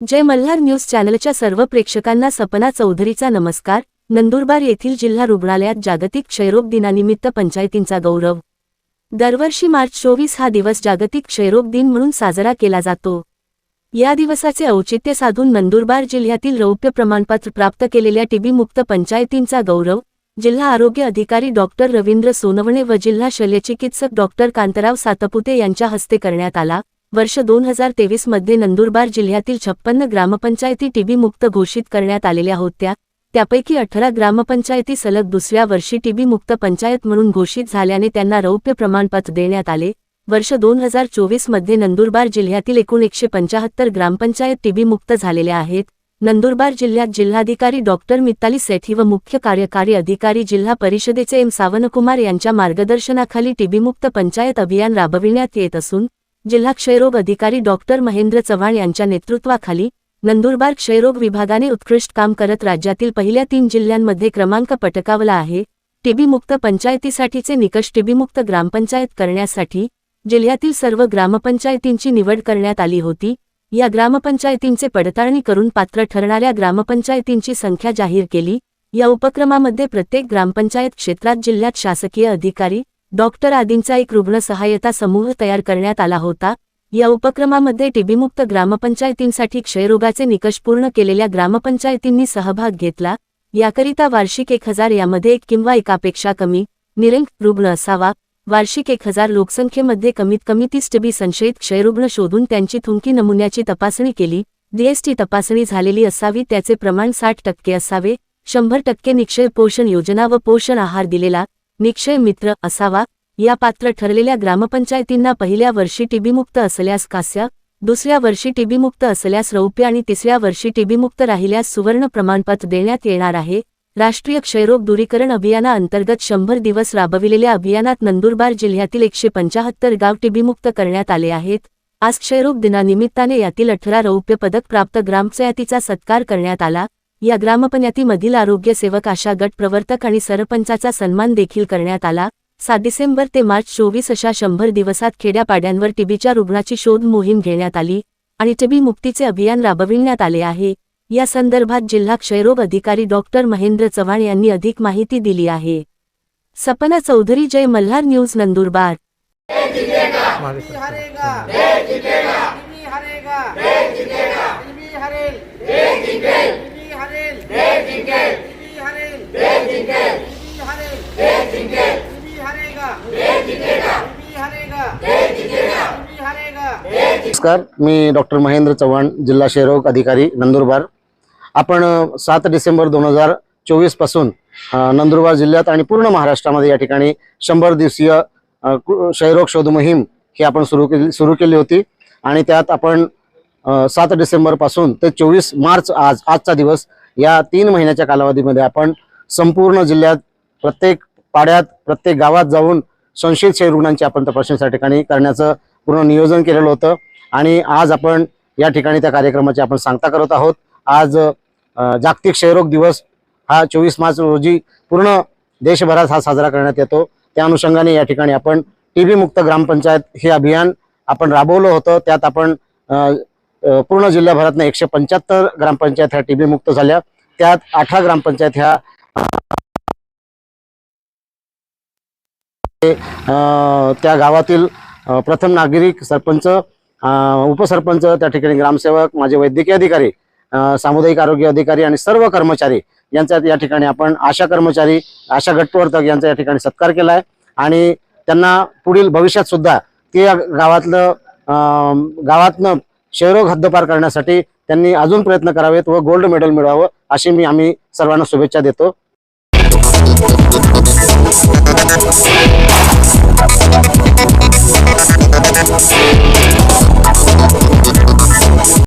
जय Malhar news चॅनलच्या सर्व प्रेक्षकांना सपना चौधरीचा नमस्कार. नंदुरबार येथील जिल्हा रुग्णालयात जागतिक क्षयरोग दिनानिमित्त पंचायतींचा गौरव. दरवर्षी मार्च चोवीस हा दिवस जागतिक क्षयरोग दिन म्हणून साजरा केला जातो. या दिवसाचे औचित्य साधून नंदुरबार जिल्ह्यातील रौप्य प्रमाणपत्र प्राप्त केलेल्या टीबीमुक्त पंचायतींचा गौरव जिल्हा आरोग्य अधिकारी डॉक्टर रवींद्र सोनवणे व जिल्हा शल्यचिकित्सक डॉक्टर कांतराव सातपुते यांच्या हस्ते करण्यात आला. वर्ष दोन हजार तेवीसमध्ये नंदुरबार जिल्ह्यातील छप्पन्न ग्रामपंचायती टीबी मुक्त घोषित करण्यात आलेल्या होत्या. त्यापैकी अठरा ग्रामपंचायती सलग दुसऱ्या वर्षी टीबी मुक्त पंचायत म्हणून घोषित झाल्याने त्यांना रौप्य प्रमाणपत्र देण्यात आले. वर्ष दोन हजार चोवीसमध्ये नंदुरबार जिल्ह्यातील एकूण एकशे पंचाहत्तर ग्रामपंचायत टीबी मुक्त झालेल्या आहेत. नंदुरबार जिल्ह्यात जिल्हाधिकारी डॉक्टर मित्ताली सेठी व मुख्य कार्यकारी अधिकारी जिल्हा परिषदेचे एम सावनकुमार यांच्या मार्गदर्शनाखाली टीबीमुक्त पंचायत अभियान राबविण्यात येत असून जिल्हा क्षयरोग अधिकारी डॉक्टर महेंद्र चव्हाण यांच्या नेतृत्वाखाली नंदुरबार क्षयरोग विभागाने उत्कृष्ट काम करत राज्यातील पहिल्या तीन जिल्ह्यांमध्ये क्रमांक पटकावला आहे. टीबीमुक्त पंचायतीसाठीचे निकष टीबीमुक्त ग्रामपंचायत करण्यासाठी जिल्ह्यातील सर्व ग्रामपंचायतींची निवड करण्यात आली होती. या ग्रामपंचायतींचे पडताळणी करून पात्र ठरणाऱ्या ग्रामपंचायतींची संख्या जाहीर केली. या उपक्रमामध्ये प्रत्येक ग्रामपंचायत क्षेत्रात जिल्ह्यात शासकीय अधिकारी डॉक्टर आदींचा एक रुग्ण सहाय्यता समूह तयार करण्यात आला होता. या उपक्रमामध्ये टीबीमुक्त ग्रामपंचायतींसाठी क्षयरोगाचे निकष पूर्ण केलेल्या ग्रामपंचायतींनी सहभाग घेतला. याकरिता वार्षिक एक हजार यामध्ये एक किंवा एकापेक्षा कमी निरंक रुग्ण असावा. वार्षिक एक हजार लोकसंख्येमध्ये कमीत कमी तीस टीबी संशयित क्षयरुग्ण शोधून त्यांची थुंकी नमुन्याची तपासणी केली. डीएसटी तपासणी झालेली असावी त्याचे प्रमाण साठ टक्के असावे. शंभर टक्के निक्षय पोषण योजना व पोषण आहार दिलेला निक्षय मित्र असावा. या पात्र ठरलेल्या ग्रामपंचायतींना पहिल्या वर्षी टीबीमुक्त असल्यास कास्य दुसऱ्या वर्षी टीबीमुक्त असल्यास रौप्य आणि तिसऱ्या वर्षी टीबीमुक्त राहिल्यास सुवर्ण प्रमाणपत्र देण्यात येणार आहे. राष्ट्रीय क्षयरोग दूरीकरण अभियानाअंतर्गत शंभर दिवस राबविलेल्या अभियानात नंदुरबार जिल्ह्यातील एकशे पंचाहत्तर गाव टीबीमुक्त करण्यात आले आहेत. आज क्षयरोग दिनानिमित्ताने यातील अठरा रौप्य पदक प्राप्त ग्रामपंचायतीचा सत्कार करण्यात आला. या ग्रामपंचायतीमधील आरोग्य सेवक अशा गट प्रवर्तक आणि सरपंचाचा सन्मान देखील करण्यात आला. सात डिसेंबर ते मार्च चोवीस अशा शंभर दिवसात खेड्यापाड्यांवर टीबीच्या रुग्णाची शोध मोहीम घेण्यात आली आणि टीबी मुक्तीचे अभियान राबविण्यात आले आहे. या संदर्भात जिल्हा क्षयरोग अधिकारी डॉक्टर महेंद्र चव्हाण यांनी अधिक माहिती दिली आहे. सपना चौधरी जय मल्हार न्यूज नंदुरबार. नमस्कार. मी डॉक्टर महेंद्र चव्हाण जिल्हा क्षयरोग अधिकारी नंदुरबार. आपण सात डिसेंबर दोन हजार चोवीसपासून नंदुरबार जिल्ह्यात आणि पूर्ण महाराष्ट्रामध्ये या ठिकाणी शंभर दिवसीय क्षयरोग शोध मोहीम ही आपण सुरू केली सुरू केली होती. आणि त्यात आपण सात डिसेंबरपासून ते चोवीस मार्च आज आजचा दिवस या तीन महिन्याच्या कालावधीमध्ये आपण संपूर्ण जिल्ह्यात प्रत्येक पाड्यात प्रत्येक गावात जाऊन संशयित क्षयरुग्णांची आपण तपासणी त्या ठिकाणी करण्याचं पूर्ण नियोजन केलेलं होतं. आणि आज आपण या ठिकाणी त्या कार्यक्रमाची आपण सांगता करत आहोत. आज जागतिक क्षयरोग दिवस हा चोवीस मार्च रोजी पूर्ण देशभरात हा साजरा करण्यात येतो. त्या अनुषंगाने या ठिकाणी आपण टीबी मुक्त ग्रामपंचायत हे अभियान आपण राबवलं होतं. त्यात आपण पूर्ण जिल्ह्याभरातनं एकशे पंच्याहत्तर ग्रामपंचायत ह्या टीबी मुक्त झाल्या. त्यात अठरा ग्रामपंचायत ह्या त्या गावातील प्रथम नागरिक सरपंच उपसरपंच त्या ठिकाणी ग्रामसेवक माझे वैद्यकीय अधिकारी सामुदायिक आरोग्य अधिकारी आणि सर्व कर्मचारी यांचा या ठिकाणी आपण आशा कर्मचारी आशा गटवर्तक यांचा या ठिकाणी सत्कार केला आहे आणि त्यांना पुढील भविष्यात सुद्धा ते या गावातलं गावातनं क्षयरोग हद्दपार करण्यासाठी त्यांनी अजून प्रयत्न करावेत व गोल्ड मेडल मिळवावं अशी मी आम्ही सर्वांना शुभेच्छा देतो.